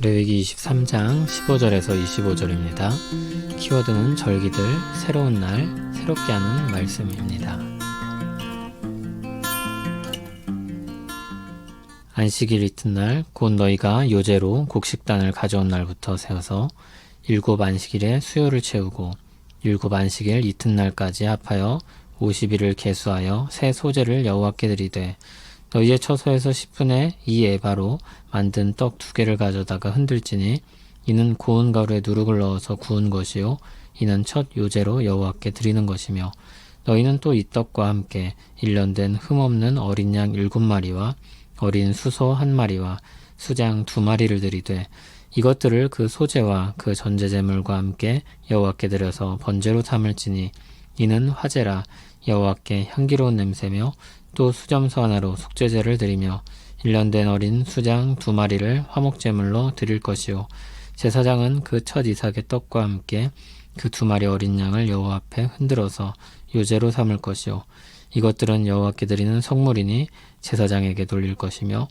레위기 23장 15절에서 25절입니다. 키워드는 절기들, 새로운 날, 새롭게 하는 말씀입니다. 안식일 이튿날 곧 너희가 요제로 곡식단을 가져온 날부터 세워서 일곱 안식일에 수요를 채우고 일곱 안식일 이튿날까지 합하여 50일을 계수하여 새 소재를 여호와께 드리되 너희의 처소에서 10분의 2 에바로 만든 떡 두 개를 가져다가 흔들지니 이는 고운 가루에 누룩을 넣어서 구운 것이요. 이는 첫 요제로 여호와께 드리는 것이며 너희는 또 이 떡과 함께 일년된 흠없는 어린 양 일곱 마리와 어린 수소 한 마리와 수장 두 마리를 드리되 이것들을 그 소재와 그 전제제물과 함께 여호와께 드려서 번제로 삼을지니 이는 화제라 여호와께 향기로운 냄새며 또 수점서 하나로 속죄제를 드리며 일년된 어린 수장 두 마리를 화목제물로 드릴 것이요. 제사장은 그 첫 이삭의 떡과 함께 그 두 마리 어린 양을 여호와 앞에 흔들어서 요제로 삼을 것이요. 이것들은 여호와께 드리는 성물이니 제사장에게 돌릴 것이며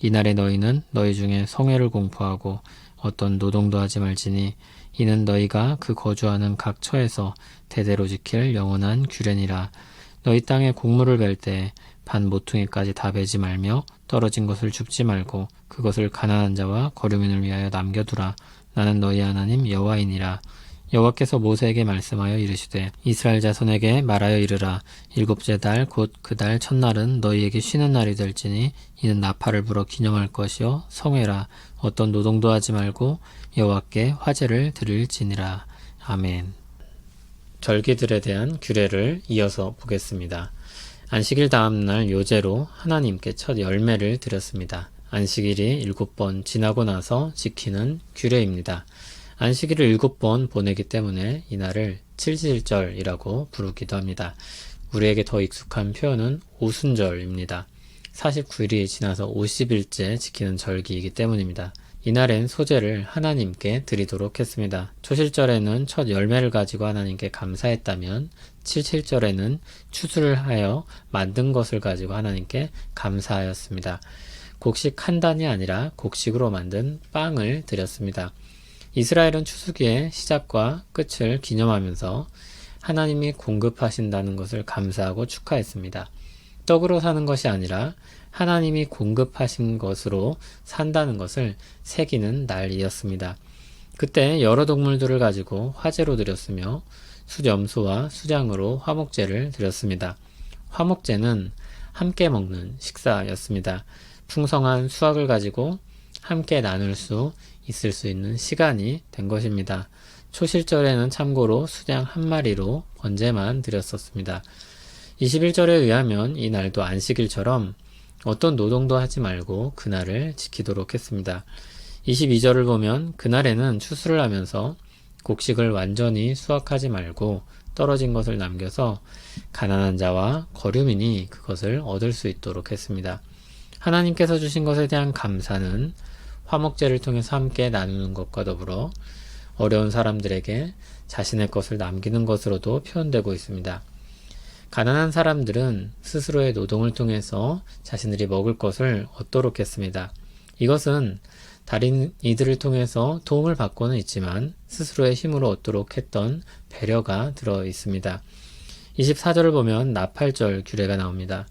이날에 너희는 너희 중에 성회를 공포하고 어떤 노동도 하지 말지니 이는 너희가 그 거주하는 각 처에서 대대로 지킬 영원한 규례니라. 너희 땅에 곡물을 벨 때 반 모퉁이까지 다 베지 말며 떨어진 것을 줍지 말고 그것을 가난한 자와 거류민을 위하여 남겨두라. 나는 너희 하나님 여호와이니라 여호와께서 모세에게 말씀하여 이르시되 이스라엘 자손에게 말하여 이르라 일곱째 달 곧 그 달 첫날은 너희에게 쉬는 날이 될지니 이는 나팔을 불어 기념할 것이요 성회라 어떤 노동도 하지 말고 여호와께 화제를 드릴지니라 아멘 절기들에 대한 규례를 이어서 보겠습니다. 안식일 다음 날 요제로 하나님께 첫 열매를 드렸습니다. 안식일이 일곱 번 지나고 나서 지키는 규례입니다. 안식일을 일곱 번 보내기 때문에 이날을 칠칠절이라고 부르기도 합니다. 우리에게 더 익숙한 표현은 오순절입니다. 49일이 지나서 50일째 지키는 절기이기 때문입니다. 이날엔 소재를 하나님께 드리도록 했습니다. 초실절에는 첫 열매를 가지고 하나님께 감사했다면 77절에는 추수를 하여 만든 것을 가지고 하나님께 감사하였습니다. 곡식 한 단이 아니라 곡식으로 만든 빵을 드렸습니다. 이스라엘은 추수기의 시작과 끝을 기념하면서 하나님이 공급하신다는 것을 감사하고 축하했습니다. 떡으로 사는 것이 아니라 하나님이 공급하신 것으로 산다는 것을 새기는 날이었습니다. 그때 여러 동물들을 가지고 화제로 드렸으며 수염소와 수장으로 화목제를 드렸습니다. 화목제는 함께 먹는 식사였습니다. 풍성한 수확을 가지고 함께 나눌 수 있을 수 있는 시간이 된 것입니다. 초실절에는 참고로 수장 한 마리로 번제만 드렸었습니다. 21절에 의하면 이 날도 안식일처럼 어떤 노동도 하지 말고 그날을 지키도록 했습니다. 22절을 보면 그날에는 추수를 하면서 곡식을 완전히 수확하지 말고 떨어진 것을 남겨서 가난한 자와 거류민이 그것을 얻을 수 있도록 했습니다. 하나님께서 주신 것에 대한 감사는 화목제를 통해서 함께 나누는 것과 더불어 어려운 사람들에게 자신의 것을 남기는 것으로도 표현되고 있습니다. 가난한 사람들은 스스로의 노동을 통해서 자신들이 먹을 것을 얻도록 했습니다. 이것은 다른 이들을 통해서 도움을 받고는 있지만 스스로의 힘으로 얻도록 했던 배려가 들어 있습니다. 24절을 보면 나팔절 규례가 나옵니다.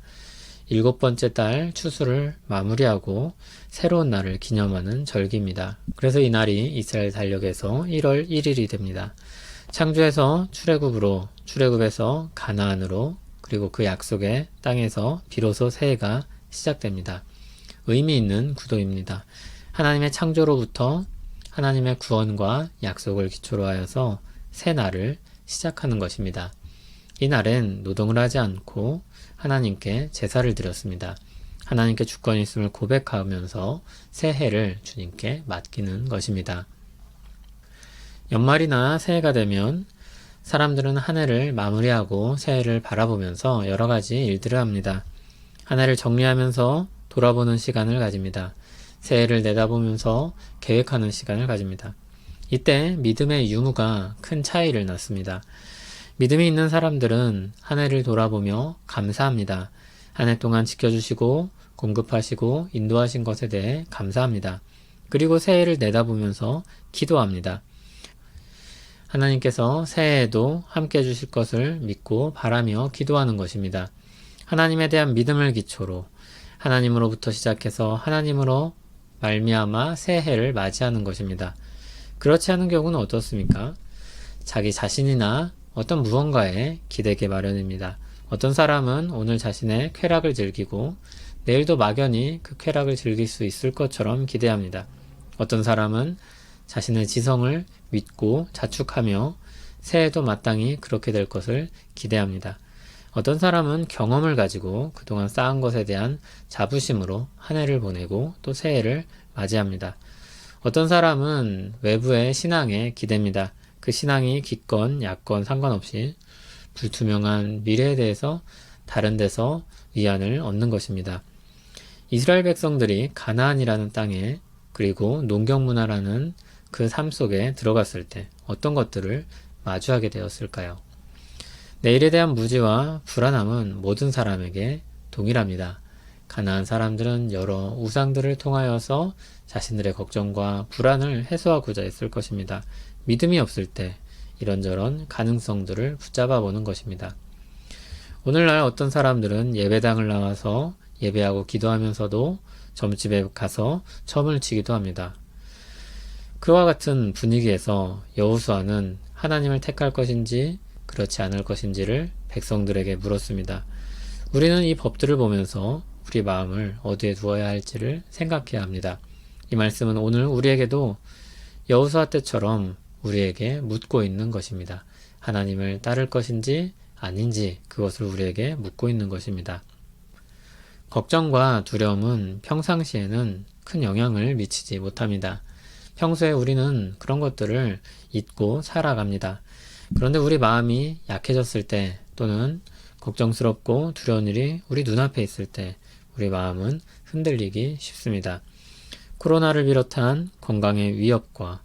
일곱 번째 달 추수를 마무리하고 새로운 날을 기념하는 절기입니다. 그래서 이 날이 이스라엘 달력에서 1월 1일이 됩니다. 창조에서 출애굽으로 출애굽에서 가나안으로 그리고 그 약속의 땅에서 비로소 새해가 시작됩니다. 의미 있는 구도입니다. 하나님의 창조로부터 하나님의 구원과 약속을 기초로 하여서 새 날을 시작하는 것입니다. 이 날엔 노동을 하지 않고 하나님께 제사를 드렸습니다. 하나님께 주권이 있음을 고백하면서 새해를 주님께 맡기는 것입니다. 연말이나 새해가 되면 사람들은 한 해를 마무리하고 새해를 바라보면서 여러 가지 일들을 합니다. 한 해를 정리하면서 돌아보는 시간을 가집니다. 새해를 내다보면서 계획하는 시간을 가집니다. 이때 믿음의 유무가 큰 차이를 낳습니다. 믿음이 있는 사람들은 한 해를 돌아보며 감사합니다. 한 해 동안 지켜주시고 공급하시고 인도하신 것에 대해 감사합니다. 그리고 새해를 내다보면서 기도합니다. 하나님께서 새해에도 함께 해주실 것을 믿고 바라며 기도하는 것입니다. 하나님에 대한 믿음을 기초로 하나님으로부터 시작해서 하나님으로 말미암아 새해를 맞이하는 것입니다. 그렇지 않은 경우는 어떻습니까? 자기 자신이나 어떤 무언가에 기대게 마련입니다. 어떤 사람은 오늘 자신의 쾌락을 즐기고 내일도 막연히 그 쾌락을 즐길 수 있을 것처럼 기대합니다. 어떤 사람은 자신의 지성을 믿고 자축하며 새해도 마땅히 그렇게 될 것을 기대합니다. 어떤 사람은 경험을 가지고 그동안 쌓은 것에 대한 자부심으로 한 해를 보내고 또 새해를 맞이합니다. 어떤 사람은 외부의 신앙에 기댑니다. 그 신앙이 기건, 약건 상관없이 불투명한 미래에 대해서 다른 데서 위안을 얻는 것입니다. 이스라엘 백성들이 가나안이라는 땅에 그리고 농경 문화라는 그 삶 속에 들어갔을 때 어떤 것들을 마주하게 되었을까요? 내일에 대한 무지와 불안함은 모든 사람에게 동일합니다. 가나안 사람들은 여러 우상들을 통하여서 자신들의 걱정과 불안을 해소하고자 했을 것입니다. 믿음이 없을 때 이런저런 가능성들을 붙잡아 보는 것입니다. 오늘날 어떤 사람들은 예배당을 나와서 예배하고 기도하면서도 점집에 가서 점을 치기도 합니다. 그와 같은 분위기에서 여호수아는 하나님을 택할 것인지 그렇지 않을 것인지를 백성들에게 물었습니다. 우리는 이 법들을 보면서 우리 마음을 어디에 두어야 할지를 생각해야 합니다. 이 말씀은 오늘 우리에게도 여호수아 때처럼 우리에게 묻고 있는 것입니다. 하나님을 따를 것인지 아닌지 그것을 우리에게 묻고 있는 것입니다. 걱정과 두려움은 평상시에는 큰 영향을 미치지 못합니다. 평소에 우리는 그런 것들을 잊고 살아갑니다. 그런데 우리 마음이 약해졌을 때 또는 걱정스럽고 두려운 일이 우리 눈앞에 있을 때 우리 마음은 흔들리기 쉽습니다. 코로나를 비롯한 건강의 위협과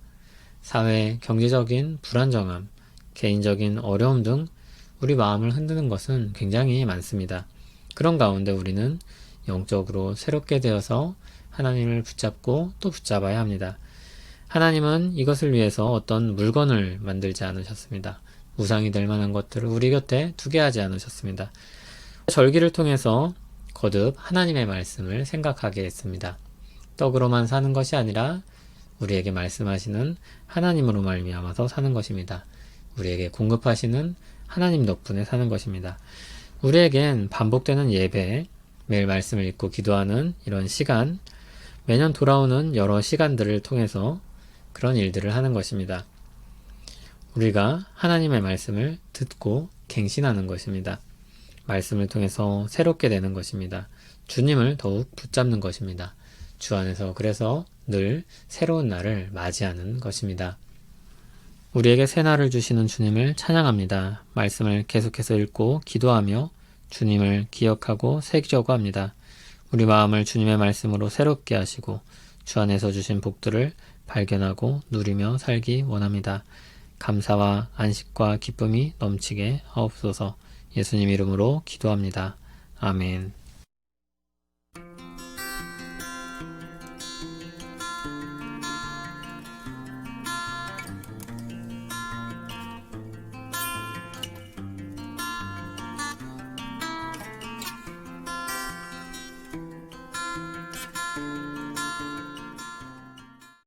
사회 경제적인 불안정함, 개인적인 어려움 등 우리 마음을 흔드는 것은 굉장히 많습니다. 그런 가운데 우리는 영적으로 새롭게 되어서 하나님을 붙잡고 또 붙잡아야 합니다. 하나님은 이것을 위해서 어떤 물건을 만들지 않으셨습니다. 우상이 될 만한 것들을 우리 곁에 두게 하지 않으셨습니다. 절기를 통해서 거듭 하나님의 말씀을 생각하게 했습니다. 떡으로만 사는 것이 아니라 우리에게 말씀하시는 하나님으로 말미암아서 사는 것입니다. 우리에게 공급하시는 하나님 덕분에 사는 것입니다. 우리에겐 반복되는 예배, 매일 말씀을 읽고 기도하는 이런 시간, 매년 돌아오는 여러 시간들을 통해서 그런 일들을 하는 것입니다. 우리가 하나님의 말씀을 듣고 갱신하는 것입니다. 말씀을 통해서 새롭게 되는 것입니다. 주님을 더욱 붙잡는 것입니다. 주 안에서 그래서 늘 새로운 날을 맞이하는 것입니다. 우리에게 새 날을 주시는 주님을 찬양합니다. 말씀을 계속해서 읽고 기도하며 주님을 기억하고 새기려고 합니다. 우리 마음을 주님의 말씀으로 새롭게 하시고 주 안에서 주신 복들을 발견하고 누리며 살기 원합니다. 감사와 안식과 기쁨이 넘치게 하옵소서 예수님 이름으로 기도합니다. 아멘.